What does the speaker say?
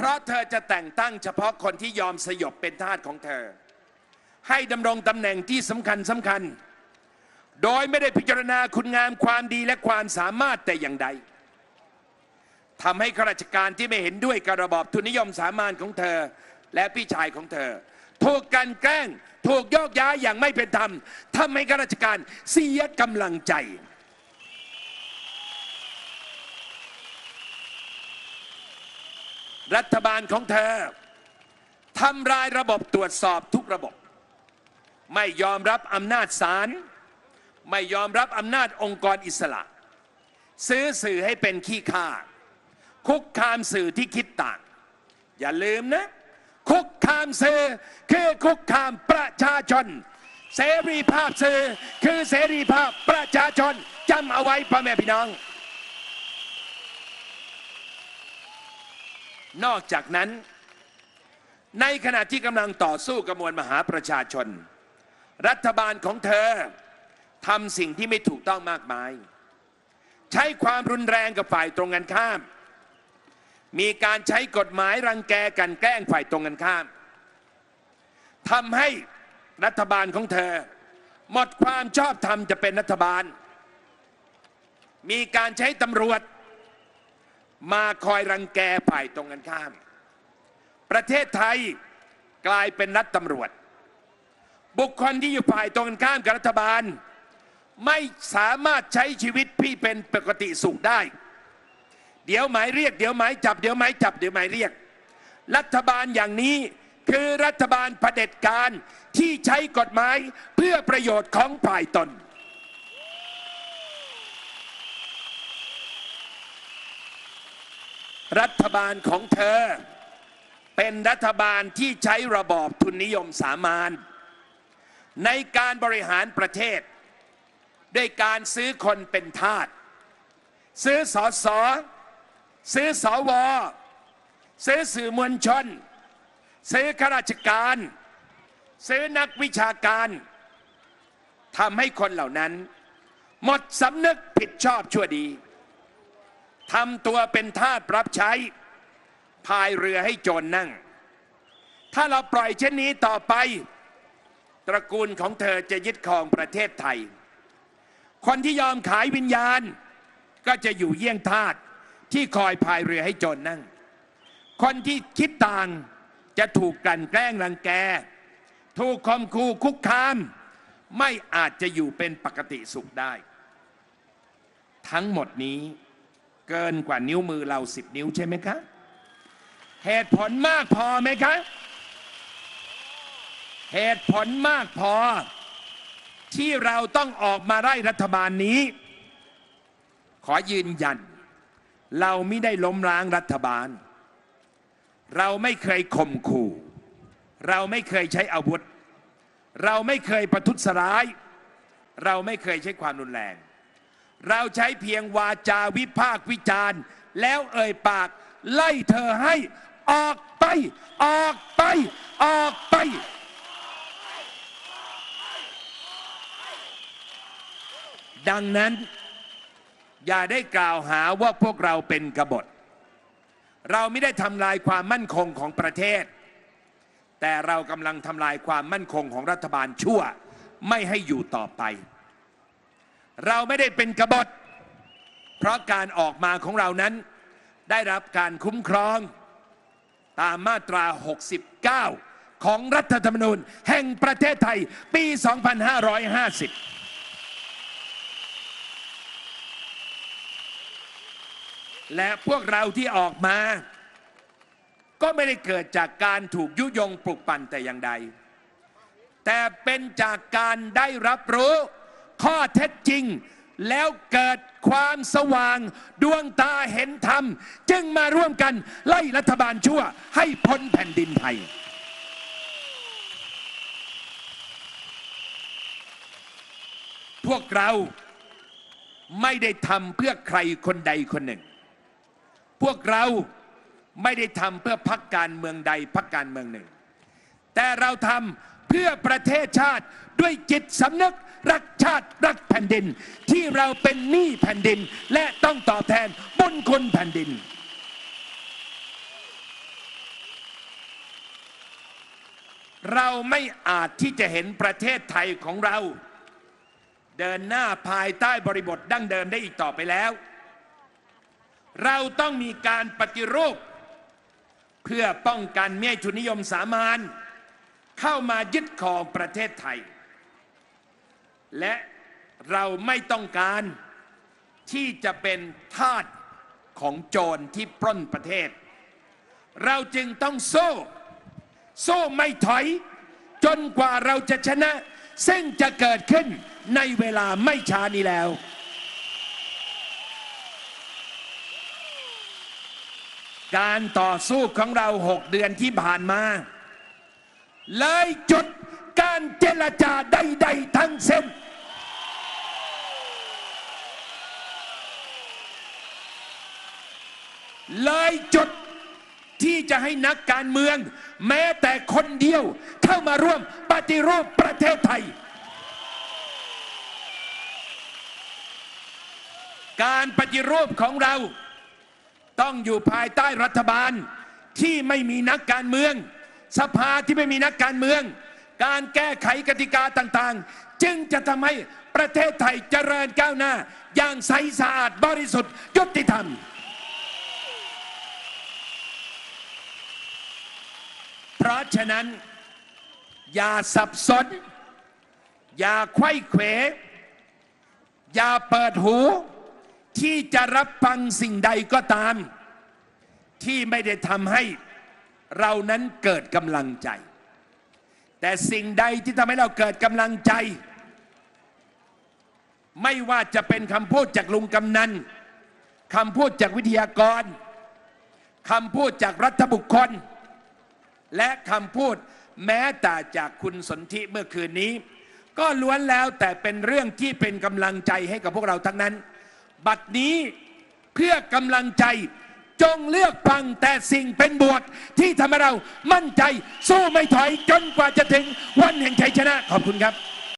เพราะเธอจะแต่งตั้งเฉพาะคนที่ยอมสยบเป็นทาสของเธอ ให้ดำรงตำแหน่งที่สำคัญสำคัญ โดยไม่ได้พิจารณาคุณงามความดีและความสามารถแต่อย่างใดทำให้ข้าราชการที่ไม่เห็นด้วยกับระบอบทุนนิยมสามานของเธอ และพี่ชายของเธอ ถูกกันแกล้ง ถูกโยกย้ายอย่างไม่เป็นธรรมทำให้ข้าราชการเสียกำลังใจ รัฐบาลของเธอทำลายระบบตรวจสอบทุกระบบ ไม่ยอมรับอำนาจศาลไม่ยอมรับอำนาจองค์กรอิสระ ซื้อสื่อให้เป็นขี้ข้าคุกคามสื่อที่คิดต่าง อย่าลืมนะ คุกคามสื่อคือคุกคามประชาชน เสรีภาพสื่อคือเสรีภาพประชาชนจำเอาไว้พ่อแม่พี่น้อง นอกจากนั้น ในขณะที่กำลังต่อสู้กับมวลมหาประชาชน รัฐบาลของเธอทำสิ่งที่ไม่ถูกต้องมากมาย ใช้ความรุนแรงกับฝ่ายตรงกันข้าม มีการใช้กฎหมายรังแกกันแกล้งฝ่ายตรงกันข้ามทำให้รัฐบาลของเธอ หมดความชอบธรรมจะเป็นรัฐบาล มีการใช้ตำรวจ มาคอยรังแกฝ่ายตรงกันข้าม ประเทศไทยกลายเป็นรัฐตำรวจ บุคคลที่อยู่ฝ่ายตรงกันข้ามกับรัฐบาล ไม่สามารถใช้ชีวิตพี่เป็นปกติสุขได้ เดี๋ยวหมายเรียกเดี๋ยวหมายจับเดี๋ยวหมายจับเดี๋ยวหมายเรียก รัฐบาลอย่างนี้คือรัฐบาลเผด็จการที่ใช้กฎหมายเพื่อประโยชน์ของฝ่ายตน รัฐบาลของเธอ เป็นรัฐบาลที่ใช้ระบอบทุนนิยมสามานในการบริหารประเทศ ด้วยการซื้อคนเป็นทาสซื้อสอสอซื้อสอวอซื้อสื่อมวลชน ซื้อข้าราชการ ซื้อนักวิชาการทำให้คนเหล่านั้น หมดสำนึกผิดชอบชั่วดี ทำตัวเป็นทาสรับใช้พายเรือให้โจรนนั่ง ถ้าเราปล่อยเช่นนี้ต่อไป ตระกูลของเธอจะยึดครองประเทศไทย คนที่ยอมขายวิญญาณ ก็จะอยู่เยี่ยงทาสที่คอยพายเรือให้โจรนนั่ง คนที่คิดต่างจะถูกกลั่นแกล้งรังแก ถูกคมคูคุกคาม ไม่อาจจะอยู่เป็นปกติสุขได้ ทั้งหมดนี้ เกินกว่านิ้วมือเราสิบนิ้วใช่ไหมคะ เหตุผลมากพอไหมคะ เหตุผลมากพอ ที่เราต้องออกมาไล่รัฐบาลนี้ ขอยืนยัน เราไม่ได้ล้มล้างรัฐบาล เราไม่เคยข่มขู่ เราไม่เคยใช้อาวุธ เราไม่เคยประทุษร้าย เราไม่เคยใช้ความรุนแรง เราใช้เพียงวาจาวิพากวิจารณ์ แล้วเอ่ยปาก ไล่เธอให้ ออกไป ออกไป ออกไป ดังนั้น อย่าได้กล่าวหาว่าพวกเราเป็นกบฏ เราไม่ได้ทำลายความมั่นคงของประเทศ แต่เรากำลังทำลายความมั่นคงของรัฐบาลชั่ว ไม่ให้อยู่ต่อไป เราไม่ได้เป็นกบฏ เพราะการออกมาของเรานั้น ได้รับการคุ้มครองตามมาตรา 69 ของรัฐธรรมนูญแห่งประเทศไทยปี 2550และพวกเราที่ออกมา ก็ไม่ได้เกิดจากการถูกยุยงปลุกปั่นแต่อย่างใด แต่เป็นจากการได้รับรู้ ข้อเท็จจริง แล้วเกิดความสว่าง ดวงตาเห็นธรรม จึงมาร่วมกันไล่รัฐบาลชั่วให้พ้นแผ่นดินไทย พวกเราไม่ได้ทำเพื่อใครคนใดคนหนึ่ง พวกเราไม่ได้ทำเพื่อพักการเมืองใดพักการเมืองหนึ่ง แต่เราทำเพื่อประเทศชาติด้วยจิตสำนึก รักชาติรักแผ่นดิน ที่เราเป็นหนี้แผ่นดิน และต้องตอบแทนบุญคุณแผ่นดิน เราไม่อาจที่จะเห็นประเทศไทยของเรา เดินหน้าภายใต้บริบทดั้งเดิมได้อีกต่อไปแล้ว เราต้องมีการปฏิรูป เพื่อป้องกันเมียทุนนิยมสามานเข้ามายึดครองประเทศไทย และเราไม่ต้องการที่จะเป็นทาสของโจรที่ปล้นประเทศ เราจึงต้องโซ่โซ่ไม่ถอย จนกว่าเราจะชนะ ซึ่งจะเกิดขึ้นในเวลาไม่ช้านี้แล้ว การต่อสู้ของเราหกเดือนที่ผ่านมา เลยจุด การเจรจาใด ๆ ทั้งสิ้นเลยจุดที่จะให้นักการเมือง แม้แต่คนเดียวเข้ามาร่วมปฏิรูปประเทศไทย การปฏิรูปของเรา ต้องอยู่ภายใต้รัฐบาลที่ไม่มีนักการเมือง สภาที่ไม่มีนักการเมือง การแก้ไขกติกาต่างๆ จึงจะทำให้ประเทศไทยเจริญก้าวหน้า อย่างใสสะอาดบริสุทธิ์ยุติธรรม เพราะฉะนั้น อย่าสับสน อย่าไขว้เขว อย่าเปิดหู ที่จะรับฟังสิ่งใดก็ตาม ที่ไม่ได้ทำให้เรานั้นเกิดกำลังใจ แต่สิ่งใดที่ทำให้เราเกิดกำลังใจ ไม่ว่าจะเป็นคำพูดจากลุงกำนันคำพูดจากวิทยากรคำพูดจากรัฐบุคคล และคำพูดแม้แต่จากคุณสนธิเมื่อคืนนี้ ก็ล้วนแล้วแต่เป็นเรื่องที่เป็นกำลังใจให้กับพวกเราทั้งนั้น บัดนี้เพื่อกำลังใจ จงเลือกฟังแต่สิ่งเป็นบวกที่ทำให้เรามั่นใจสู้ไม่ถอยจนกว่าจะถึงวันแห่งชัยชนะขอบคุณครับ